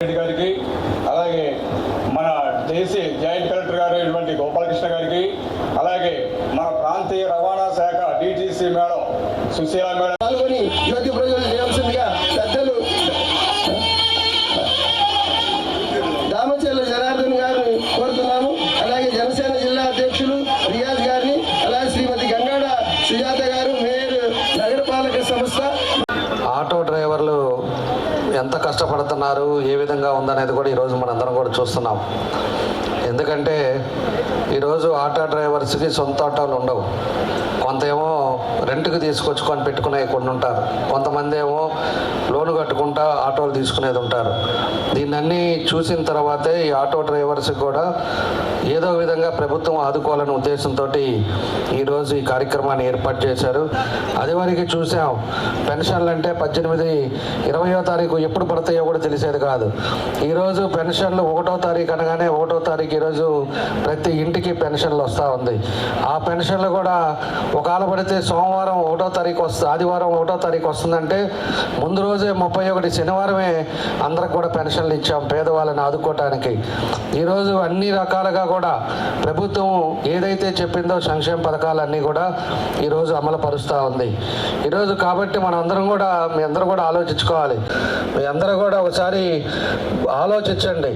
రెడ్డి గారికి అలాగే మన జేసీ జాయింట్ కలెక్టర్ గారు ఇటువంటి గోపాలకృష్ణ గారికి అలాగే మన ప్రాంతీయ రవాణా శాఖ డిటిసి మేడం సుశీల మేడం. పాల్గొని జ్యోతి ప్రజలు చేయాల్సిందిగా పెద్దలు దామచర్ల జనార్దన్ గారిని కోరుతున్నాము అలాగే జనసేన జిల్లా అధ్యక్షులు రియాజ్ గారిని అలాగే శ్రీమతి గంగాడ సుజాత గారు మేయర్ నగరపాలక సంస్థ. ఆటో డ్రైవర్లు ఎంత కష్టపడుతున్నారు ఏ విధంగా ఉందనేది కూడా ఈరోజు మనందరం కూడా చూస్తున్నాం. ఎందుకంటే ఈరోజు ఆటో డ్రైవర్స్కి సొంత ఆటోలు ఉండవు. కొంత ఏమో రెంట్కి తీసుకొచ్చుకొని పెట్టుకునే కొన్ని ఉంటారు. కొంతమంది ఏమో లోను కట్టుకుంటా ఆటోలు తీసుకునేది ఉంటారు. దీన్నన్నీ చూసిన తర్వాతే ఈ ఆటో డ్రైవర్స్కి కూడా ఏదో విధంగా ప్రభుత్వం ఆదుకోవాలనే ఉద్దేశంతో ఈరోజు ఈ కార్యక్రమాన్ని ఏర్పాటు చేశారు. అది వరకు చూసాం. పెన్షన్లు అంటే పద్దెనిమిది ఇరవయో తారీఖు ఎప్పుడు పడతాయో కూడా తెలిసేది కాదు. ఈరోజు పెన్షన్లు ఒకటో తారీఖు అనగానే ఒకటో తారీఖు ఈరోజు ప్రతి ఇంటికి పెన్షన్లు వస్తూ ఉంది. ఆ పెన్షన్లు కూడా ఒకవేళ పడితే సోమవారం ఒకటో తారీఖు వస్తుంది ఆదివారం ఒకటో తారీఖు వస్తుందంటే ముందు రోజే ముప్పై ఒకటి శనివారమే అందరికి కూడా పెన్షన్లు ఇచ్చాం పేదవాళ్ళని ఆదుకోవటానికి ఈరోజు అన్ని రకాలుగా కూడా ప్రభుత్వం ఏదైతే చెప్పిందో సంక్షేమ పథకాలన్నీ కూడా ఈరోజు అమలు పరుస్తూ ఉంది. ఈరోజు కాబట్టి మనం అందరం కూడా మీ అందరూ కూడా ఆలోచించుకోవాలి. మీ అందరూ కూడా ఒకసారి ఆలోచించండి.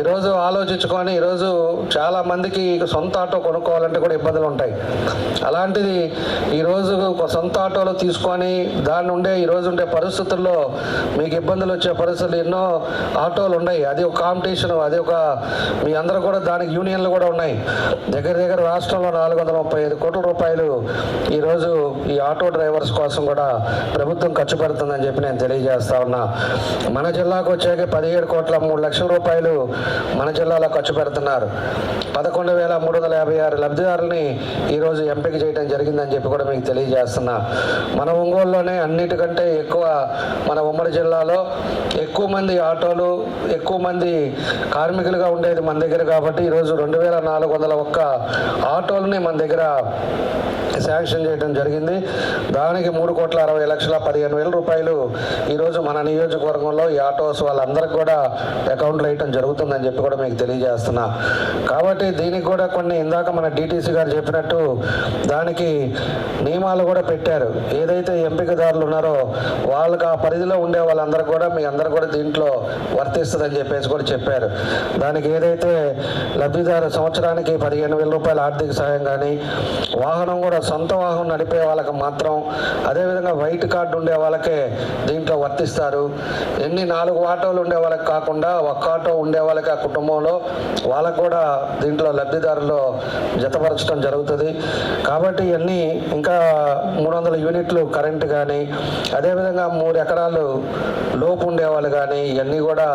ఈరోజు ఆలోచించుకొని ఈరోజు చాలా మందికి సొంత ఆటో కొనుక్కోవాలంటే కూడా ఇబ్బందులు ఉంటాయి. అలాంటిది ఈరోజు ఒక సొంత ఆటోలు తీసుకొని దాని ఉండే ఈరోజు ఉండే పరిస్థితుల్లో మీకు ఇబ్బందులు వచ్చే పరిస్థితులు ఎన్నో ఆటోలు ఉన్నాయి. అది ఒక కాంపిటీషన్ అది ఒక మీ అందరూ కూడా దానికి యూనియన్లు కూడా ఉన్నాయి. దగ్గర దగ్గర రాష్ట్రంలో నాలుగు వందల ముప్పై ఐదు కోట్ల రూపాయలు ఈరోజు ఈ ఆటో డ్రైవర్స్ కోసం కూడా ప్రభుత్వం ఖర్చు పెడుతుందని చెప్పి నేను తెలియజేస్తా ఉన్నా. మన జిల్లాకు వచ్చాక పదిహేడు కోట్ల మూడు లక్షల రూపాయలు మన జిల్లాలో ఖర్చు పెడుతున్నారు. పదకొండు వేల మూడు వందల యాభై ఆరు లబ్ధిదారుల్ని ఈరోజు ఎంపిక చేయడం జరిగిందని చెప్పి కూడా మీకు తెలియజేస్తున్నా. మన ఒంగోలులోనే అన్నిటికంటే ఎక్కువ మన ఉమ్మడి జిల్లాలో ఎక్కువ మంది ఆటోలు ఎక్కువ మంది కార్మికులుగా ఉండేది మన దగ్గర కాబట్టి ఈరోజు రెండు వేల నాలుగు వందల ఒక్క ఆటోలని మన దగ్గర శాంక్షన్ చేయడం జరిగింది. దానికి మూడు కోట్ల అరవై లక్షల పదిహేను వేల రూపాయలు ఈరోజు మన నియోజకవర్గంలో ఈ ఆటోస్ వాళ్ళందరికీ కూడా అకౌంట్లు వేయటం జరుగుతుందని చెప్పి కూడా మీకు తెలియజేస్తున్నా. కాబట్టి దీనికి కూడా కొన్ని ఇందాక మన డిటీసీ గారు చెప్పినట్టు దానికి నియమాలు కూడా పెట్టారు. ఏదైతే ఎంపికదారులు ఉన్నారో వాళ్ళకి ఆ పరిధిలో ఉండే వాళ్ళందరూ కూడా మీ అందరూ కూడా దీంట్లో వర్తిస్తుందని చెప్పేసి కూడా చెప్పారు. దానికి ఏదైతే లబ్ధిదారు సంవత్సరానికి పదిహేను వేల రూపాయల ఆర్థిక సహాయం కానీ వాహనం కూడా సొంత వాహనం నడిపే వాళ్ళకి మాత్రం అదేవిధంగా వైట్ కార్డు ఉండే వాళ్ళకే దీంట్లో వర్తిస్తారు. ఎన్ని నాలుగు ఆటోలు ఉండే వాళ్ళకి కాకుండా ఒక్క ఆటో ఉండే వాళ్ళకి ఆ కుటుంబంలో వాళ్ళకు కూడా దీంట్లో లబ్ధిదారులు జతపరచడం జరుగుతుంది. కాబట్టి ఇవన్నీ ఇంకా మూడు వందల యూనిట్లు కరెంటు కానీ అదేవిధంగా మూడు ఎకరాలు లోపు ఉండే వాళ్ళు కానీ ఇవన్నీ కూడా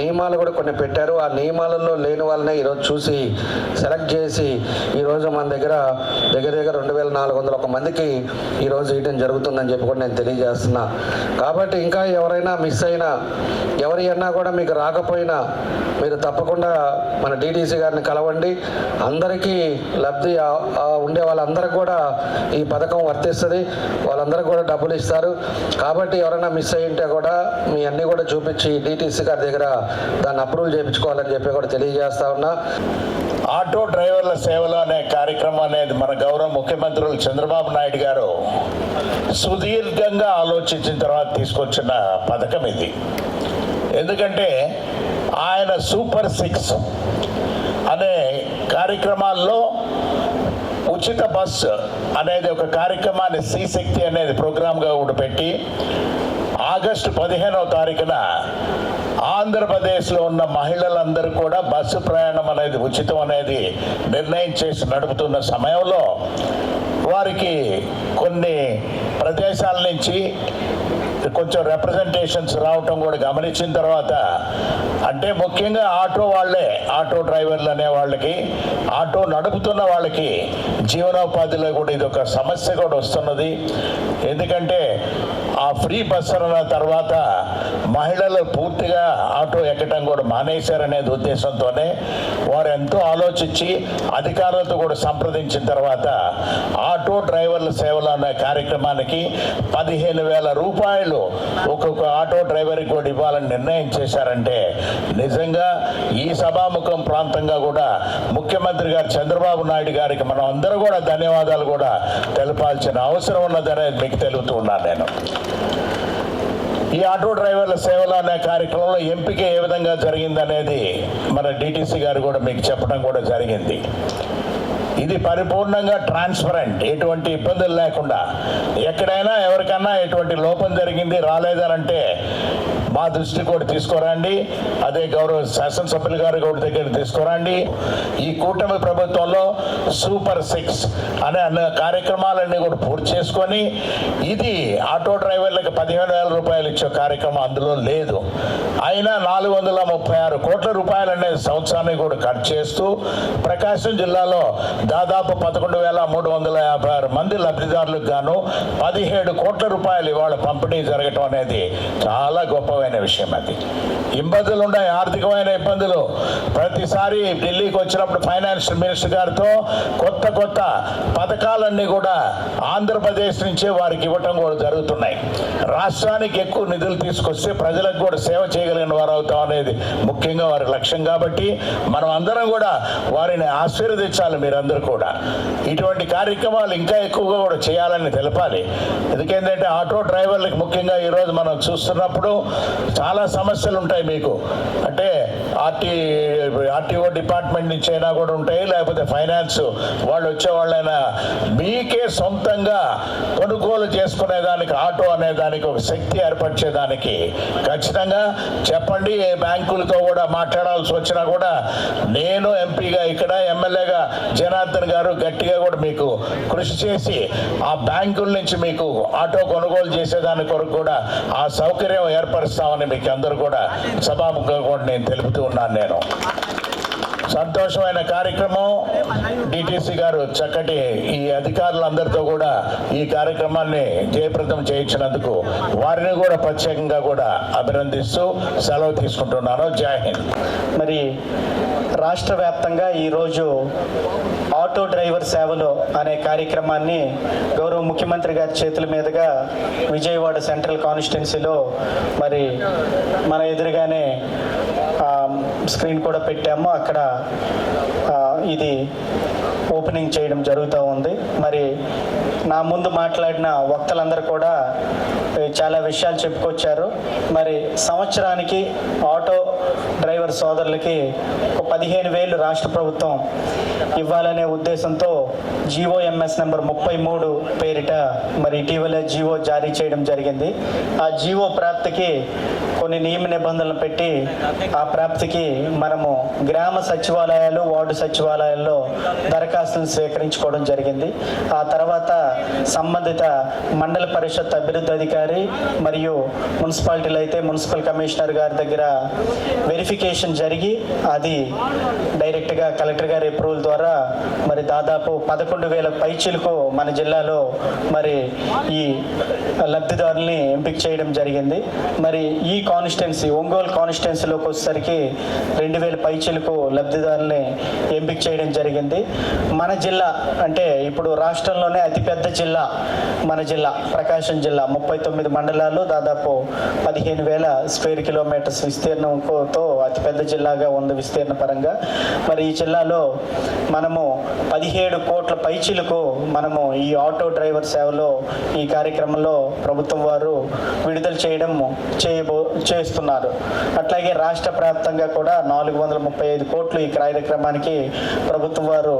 నియమాలు కూడా కొన్ని పెట్టారు. ఆ నియమాలలో లేని వాళ్ళనే ఈరోజు చూసి సెలెక్ట్ చేసి ఈరోజు మన దగ్గర దగ్గర దగ్గర రెండు వేల నాలుగు వందల ఒక మందికి ఈరోజు ఇవ్వడం జరుగుతుందని చెప్పి కూడా నేను తెలియజేస్తున్నా. కాబట్టి ఇంకా ఎవరైనా మిస్ అయినా ఎవరి అన్నా కూడా మీకు రాకపోయినా మీరు తప్పకుండా మన డీటీసీ గారిని కలవండి. అందరికీ లబ్ధి ఉండే వాళ్ళందరికీ కూడా ఈ పథకం వర్తిస్తుంది వాళ్ళందరికీ కూడా డబ్బులు ఇస్తారు. కాబట్టి ఎవరైనా మిస్ అయ్యింటే కూడా మీ అన్నీ కూడా చూపించి డిటీసీ గారి దగ్గర దాన్ని అప్రూవల్ చేయించుకోవాలని చెప్పి కూడా తెలియజేస్తా ఉన్నా. ఆటో డ్రైవర్ల సేవలు అనే కార్యక్రమం అనేది మన గౌరవ ముఖ్యమంత్రులు చంద్రబాబు నాయుడు గారు సుదీర్ఘంగా ఆలోచించిన తర్వాత తీసుకొచ్చిన పథకం ఇది. ఎందుకంటే ఆయన సూపర్ సిక్స్ అనే కార్యక్రమాల్లో ఉచిత బస్ అనేది ఒక కార్యక్రమాన్ని శ్రీ శక్తి అనేది ప్రోగ్రామ్గా కూడా పెట్టి ఆగస్టు పదిహేనవ తారీఖున ఆంధ్రప్రదేశ్లో ఉన్న మహిళలందరూ కూడా బస్సు ప్రయాణం అనేది ఉచితం అనేది నిర్ణయం చేసి నడుపుతున్న సమయంలో వారికి కొన్ని ప్రదేశాల నుంచి కొంచెం రిప్రజెంటేషన్స్ రావటం కూడా గమనించిన తర్వాత అంటే ముఖ్యంగా ఆటో వాళ్ళే ఆటో డ్రైవర్లు అనే వాళ్ళకి ఆటో నడుపుతున్న వాళ్ళకి జీవనోపాధిలో కూడా ఇది ఒక సమస్య కూడా వస్తున్నది. ఎందుకంటే ఆ ఫ్రీ బస్సుల తర్వాత మహిళలు పూర్తిగా ఆటో ఎక్కడం కూడా మానేశారనేది ఉద్దేశంతోనే వారు ఎంతో ఆలోచించి అధికారులతో కూడా సంప్రదించిన తర్వాత ఆటో డ్రైవర్ల సేవలు అనే కార్యక్రమానికి పదిహేను వేల రూపాయలు ఒక్కొక్క ఆటో డ్రైవర్కి కూడా ఇవ్వాలని నిర్ణయం చేశారంటే నిజంగా ఈ సభాముఖం ప్రాంతంగా కూడా ముఖ్యమంత్రి గారు చంద్రబాబు నాయుడు గారికి మనం అందరూ కూడా ధన్యవాదాలు కూడా తెలపాల్సిన అవసరం ఉన్నదనేది మీకు తెలుపుతూ ఉన్నాను నేను. ఈ ఆటో డ్రైవర్ల సేవలు అనే కార్యక్రమంలో ఎంపిక ఏ విధంగా జరిగిందనేది మన డిటిసి గారు కూడా మీకు చెప్పడం కూడా జరిగింది. ఇది పరిపూర్ణంగా ట్రాన్స్పరెంట్ ఎటువంటి ఇబ్బందులు లేకుండా ఎక్కడైనా ఎవరికన్నా ఎటువంటి లోపం జరిగింది రాలేదనంటే మా దృష్టి కూడా తీసుకురండి. అదే గౌరవ శాసనసభ్యులు గారు కూడా దగ్గర తీసుకురండి. ఈ కూటమి ప్రభుత్వంలో సూపర్ సిక్స్ అనే అన్న కార్యక్రమాలన్నీ కూడా పూర్తి చేసుకొని ఇది ఆటో డ్రైవర్లకు పదిహేను వేల రూపాయలు ఇచ్చే కార్యక్రమం అందులో లేదు. అయినా నాలుగు వందల ముప్పై ఆరు కోట్ల రూపాయలు అనేది సంవత్సరాన్ని కూడా కట్ చేస్తూ ప్రకాశం జిల్లాలో దాదాపు పదకొండు వేల మూడు వందల యాభై ఆరు మంది లబ్ధిదారులకు గాను పదిహేడు కోట్ల రూపాయలు ఇవాళ పంపిణీ జరగటం అనేది చాలా గొప్పమైన విషయం అది. ఇబ్బందులు ఉన్నాయి ఆర్థికమైన ఇబ్బందులు. ప్రతిసారి ఢిల్లీకి వచ్చినప్పుడు ఫైనాన్షియల్ మినిస్టర్ గారితో కొత్త కొత్త పథకాలన్నీ కూడా ఆంధ్రప్రదేశ్ నుంచే వారికి ఇవ్వటం కూడా జరుగుతున్నాయి. రాష్ట్రానికి ఎక్కువ నిధులు తీసుకొస్తే ప్రజలకు కూడా సేవ చేయగలిగిన వారు అవుతాం అనేది ముఖ్యంగా వారి లక్ష్యం కాబట్టి మనం అందరం కూడా వారిని ఆశీర్వదించాలి మీరందరూ కూడా. ఇటువంటి కార్యక్రమాలు ఇంకా ఎక్కువగా కూడా చేయాలని తెలపాలి. ఎందుకంటే ఆటో డ్రైవర్లకు ముఖ్యంగా ఈరోజు మనం చూస్తున్నప్పుడు చాలా సమస్యలు ఉంటాయి మీకు. అంటే ఆర్టీ ఆర్టీఓ డిపార్ట్మెంట్ నుంచి అయినా కూడా ఉంటాయి లేకపోతే ఫైనాన్స్ వాళ్ళు వచ్చే వాళ్ళైనా మీకే సొంతంగా కొనుగోలు చేసుకునేదానికి ఆటో అనేదానికి ఒక శక్తి ఏర్పరిచేదానికి ఖచ్చితంగా చెప్పండి ఏ బ్యాంకులతో కూడా మాట్లాడాల్సి వచ్చినా కూడా నేను ఎంపీగా ఇక్కడ ఎమ్మెల్యేగా జనార్దన్ గారు గట్టిగా కూడా మీకు కృషి చేసి ఆ బ్యాంకుల నుంచి మీకు ఆటో కొనుగోలు చేసేదాని కొరకు కూడా ఆ సౌకర్యం ఏర్పరుస్తామని మీకు అందరూ కూడా సభాముఖంగా కూడా నేను తెలుపుతూ ఉన్నాను నేను. సంతోషమైన కార్యక్రమం. డిటిసి గారు చక్కటి ఈ అధికారులందరితో కూడా ఈ కార్యక్రమాన్ని జయప్రదం చేయించినందుకు వారిని కూడా ప్రత్యేకంగా కూడా అభినందిస్తూ సెలవు తీసుకుంటున్నాను. జై హింద్. మరి రాష్ట్ర వ్యాప్తంగా ఈరోజు ఆటో డ్రైవర్ సేవలు అనే కార్యక్రమాన్ని గౌరవ ముఖ్యమంత్రి గారి చేతుల మీదుగా విజయవాడ సెంట్రల్ కాన్స్టిట్యున్సీలో మరి మన ఎదురుగానే స్క్రీన్ కూడా పెట్టాము. అక్కడ ఇది ఓపెనింగ్ చేయడం జరుగుతూ ఉంది. మరి నా ముందు మాట్లాడిన వక్తలందరూ కూడా చాలా విషయాలు చెప్పుకొచ్చారు. మరి సంవత్సరానికి ఆటో డ్రైవర్ సోదరులకి ఒక పదిహేను వేలు రాష్ట్ర ప్రభుత్వం ఇవ్వాలనే ఉద్దేశంతో జీవో ఎంఎస్ నెంబర్ ముప్పై మూడు పేరిట మరి ఇటీవలే జీవో జారీ చేయడం జరిగింది. ఆ జీవో ప్రాప్తికి కొన్ని నియమ నిబంధనలు పెట్టి ఆ ప్రాప్తికి మనము గ్రామ సచివాలయాలు వార్డు సచివాలయాల్లో దరఖాస్తులు స్వీకరించుకోవడం జరిగింది. ఆ తర్వాత సంబంధిత మండల పరిషత్ అభివృద్ధి అధికారి మరియు మున్సిపాలిటీలు అయితే మున్సిపల్ కమిషనర్ గారి దగ్గర వెరిఫికేషన్ జరిగి అది డైరెక్ట్గా కలెక్టర్ గారి అప్రూవల్ ద్వారా మరి దాదాపు పదకొండు వేల పైచీలకు మన జిల్లాలో మరి ఈ లబ్ధిదారుల్ని ఎంపిక చేయడం జరిగింది. మరి ఈ కాన్స్టిట్యున్సీ ఒంగోలు కాన్స్టిట్యున్సీలోకి వచ్చేసరికి రెండు వేల పైచీలకు లబ్ధిదారుల్ని ఎంపిక చేయడం జరిగింది. మన జిల్లా అంటే ఇప్పుడు రాష్ట్రంలోనే అతిపెద్ద జిల్లా మన జిల్లా ప్రకాశం జిల్లా. ముప్పై తొమ్మిది మండలాలు దాదాపు పదిహేను వేల స్క్వేర్ కిలోమీటర్స్ విస్తీర్ణంతో అతిపెద్ద జిల్లాగా ఉంది విస్తీర్ణ పరంగా. మరి ఈ జిల్లాలో మనము పదిహేడు కోట్ల పైచీలకు మనము ఈ ఆటో డ్రైవర్ సేవలో ఈ కార్యక్రమంలో ప్రభుత్వం వారు విడుదల చేయడం చేయబో చేస్తున్నారు. అట్లాగే రాష్ట్ర వ్యాప్తంగా కూడా నాలుగు వందల ముప్పై ఐదు కోట్లు ఈ కార్యక్రమానికి ప్రభుత్వం వారు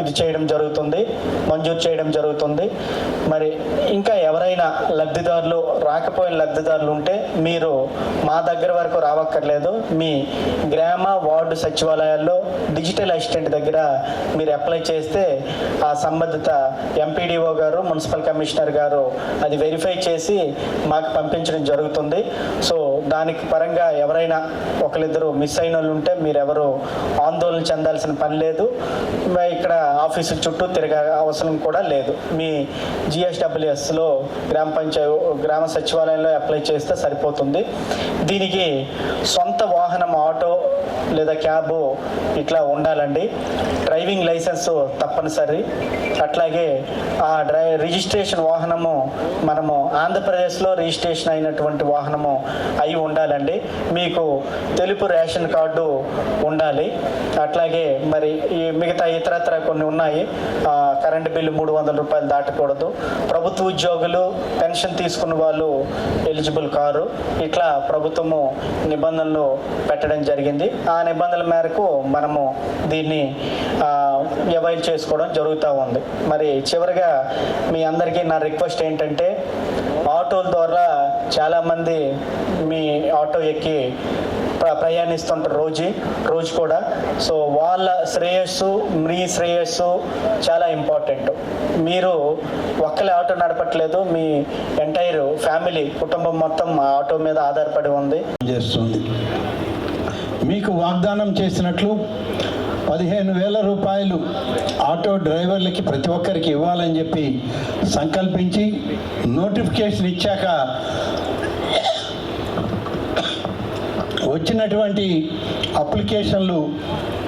ఇది చేయడం జరుగుతుంది మంజూరు చేయడం జరుగుతుంది. మరి ఇంకా ఎవరైనా లబ్ధిదారులు రాకపోయిన లబ్ధిదారులు ఉంటే మీరు మా దగ్గర వరకు రావక్కర్లేదు. మీ గ్రామ వార్డు సచివాలయాల్లో డిజిటల్ అసిస్టెంట్ దగ్గర మీరు అప్లై చేస్తే ఆ సంబంధిత ఎంపీడీఓ గారు మున్సిపల్ కమిషనర్ గారు అది వెరిఫై చేసి మాకు పంపించడం జరుగుతుంది. సో దానికి పరంగా ఎవరైనా ఒకరిద్దరు మిస్ అయిన వాళ్ళు ఉంటే మీరు ఎవరు ఆందోళన చెందాల్సిన పని లేదు. ఇక్కడ ఆఫీసు చుట్టూ తిరగ అవసరం కూడా లేదు. మీ జిఎస్డబ్ల్యూఎస్లో గ్రామ పంచాయతీ గ్రామ సచివాలయంలో అప్లై చేస్తే సరిపోతుంది. దీనికి సొంత లేదా క్యాబ్ ఇట్లా ఉండాలండి. డ్రైవింగ్ లైసెన్స్ తప్పనిసరి. అట్లాగే ఆ డ్రై రిజిస్ట్రేషన్ వాహనము మనము ఆంధ్రప్రదేశ్లో రిజిస్ట్రేషన్ అయినటువంటి వాహనము అయి ఉండాలండి. మీకు తెలుపు రేషన్ కార్డు ఉండాలి. అట్లాగే మరి ఈ మిగతా ఇతరత్ర కొన్ని ఉన్నాయి. ఆ, కరెంటు బిల్లు మూడు వందల రూపాయలు దాటకూడదు. ప్రభుత్వ ఉద్యోగులు పెన్షన్ తీసుకున్న వాళ్ళు ఎలిజిబుల్ కారు. ఇట్లా ప్రభుత్వము నిబంధనలు పెట్టడం జరిగింది. ఆ నిబంధనల మేరకు మనము దీన్ని అవైల్ చేసుకోవడం జరుగుతూ ఉంది. మరి చివరిగా మీ అందరికీ నా రిక్వెస్ట్ ఏంటంటే ఆటోల ద్వారా చాలామంది మీ ఆటో ఎక్కి ప్రయాణిస్తుంటారు రోజు రోజు కూడా. సో వాళ్ళ శ్రేయస్సు మీ శ్రేయస్సు చాలా ఇంపార్టెంట్. మీరు ఒక్కలే ఆటో నడపట్లేదు మీ ఎంటైర్ ఫ్యామిలీ కుటుంబం మొత్తం ఆటో మీద ఆధారపడి ఉంది. చేస్తుంది? మీకు వాగ్దానం చేసినట్లు పదిహేను వేల రూపాయలు ఆటో డ్రైవర్లకి ప్రతి ఒక్కరికి ఇవ్వాలని చెప్పి సంకల్పించి నోటిఫికేషన్ ఇచ్చాక వచ్చినటువంటి అప్లికేషన్లు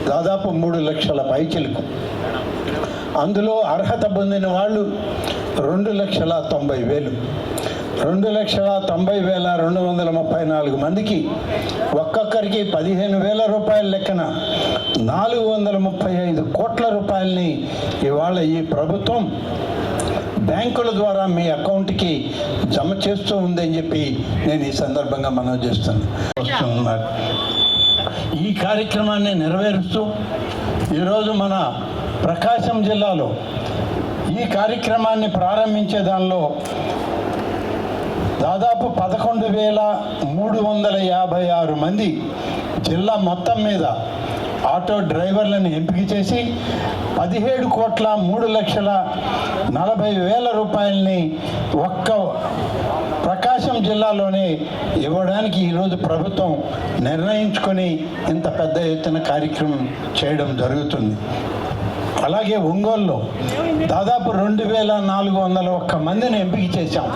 దాదాపు మూడు లక్షల పైచిలకు. అందులో అర్హత పొందిన వాళ్ళు రెండు లక్షల తొంభై వేలు. రెండు లక్షల తొంభై వేల రెండు వందల ముప్పై నాలుగు మందికి ఒక్కొక్కరికి పదిహేను వేల రూపాయల లెక్కన నాలుగు వందల ముప్పై ఐదు కోట్ల రూపాయలని ఇవాళ ఈ ప్రభుత్వం బ్యాంకుల ద్వారా మీ అకౌంట్కి జమ చేస్తూ ఉందని చెప్పి నేను ఈ సందర్భంగా మనవి చేస్తున్నాను ఈ కార్యక్రమాన్ని నెరవేరుస్తూ ఈరోజు మన ప్రకాశం జిల్లాలో ఈ కార్యక్రమాన్ని ప్రారంభించే దానిలో దాదాపు పదకొండు వేల మూడు వందల యాభై ఆరు మంది జిల్లా మొత్తం మీద ఆటో డ్రైవర్లను ఎంపిక చేసి పదిహేడు కోట్ల మూడు లక్షల నలభై వేల రూపాయలని ఒక్క ప్రకాశం జిల్లాలోనే ఇవ్వడానికి ఈరోజు ప్రభుత్వం నిర్ణయించుకొని ఇంత పెద్ద ఎత్తున కార్యక్రమం చేయడం జరుగుతుంది. అలాగే ఒంగోలులో దాదాపు రెండు వేల నాలుగు వందల ఒక్క మందిని ఎంపిక చేశాం.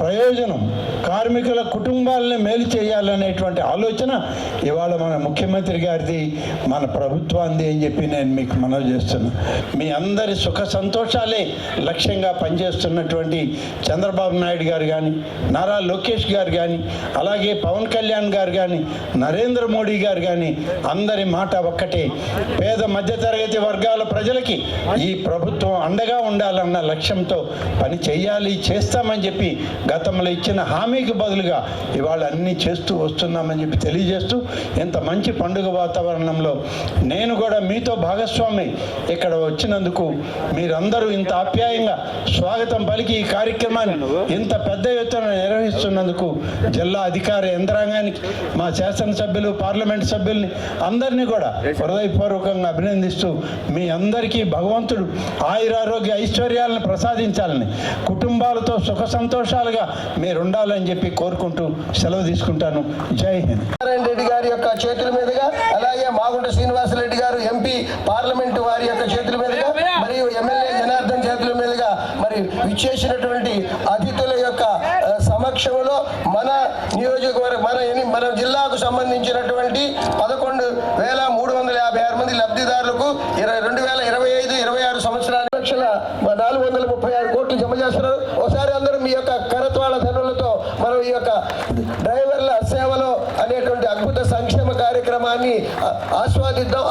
ప్రయోజనం కార్మికుల కుటుంబాలని మేలు చేయాలనేటువంటి ఆలోచన ఇవాళ మన ముఖ్యమంత్రి గారిది మన ప్రభుత్వాన్ని అని చెప్పి నేను మీకు మనవి చేస్తున్నా. మీ అందరి సుఖ సంతోషాలే లక్ష్యంగా పనిచేస్తున్నటువంటి చంద్రబాబు నాయుడు గారు కానీ నారా లోకేష్ గారు కానీ అలాగే పవన్ కళ్యాణ్ గారు కానీ నరేంద్ర మోడీ గారు కానీ అందరి మాట ఒక్కటే. పేద మధ్యతరగతి వర్గాల ప్రజలకి ఈ ప్రభుత్వం అండగా ఉండాలన్న లక్ష్యంతో పని చేయాలి చేస్తామని చెప్పి గతంలో ఇచ్చిన హామీ హామీకి బదులుగా ఇవాళ అన్నీ చేస్తూ వస్తున్నామని చెప్పి తెలియజేస్తూ ఇంత మంచి పండుగ వాతావరణంలో నేను కూడా మీతో భాగస్వామి ఇక్కడ వచ్చినందుకు మీరందరూ ఇంత ఆప్యాయంగా స్వాగతం పలికి ఈ కార్యక్రమాన్ని ఇంత పెద్ద ఎత్తున నిర్వహిస్తున్నందుకు జిల్లా అధికార యంత్రాంగానికి మా శాసనసభ్యులు పార్లమెంట్ సభ్యుల్ని అందరినీ కూడా హృదయపూర్వకంగా అభినందిస్తూ మీ అందరికీ భగవంతుడు ఆయురారోగ్య ఐశ్వర్యాలను ప్రసాదించాలని కుటుంబాలతో సుఖ సంతోషాలుగా మీరు ఉండాలని చెప్పి కోరుకుంటూ సెలవు తీసుకుంటాను. జై హింద్. నారాయణ రెడ్డి గారి యొక్క చేతుల మీదుగా అలాగే మాగుంట శ్రీనివాసరెడ్డి గారు ఎంపీ పార్లమెంట్ వారి యొక్క చేతుల మీదుగా మరియు ఎమ్మెల్యే జనార్దన్ చేతుల మీదుగా మరి విచ్చేసినటువంటి అతిథుల యొక్క సమక్షంలో మన నియోజకవర్గ మన ఎన్ని- మన జిల్లాకు సంబంధించినటువంటి పదకొండు వేల మూడు వందల యాభై ఆరు మంది లబ్ధిదారులకు ఇరవై రెండు వేల ఇరవై ఐదు ఇరవై ఆరు సంవత్సరాల లక్షల నాలుగు వందల ముప్పై ఆరు కోట్లు జమ చేస్తున్నారు. ఒకసారి అందరూ మీ యొక్క కరత్వాల ధనులతో మనం ఈ యొక్క డ్రైవర్ల సేవలో అనేటువంటి అద్భుత సంక్షేమ కార్యక్రమాన్ని ఆస్వాదిద్దాం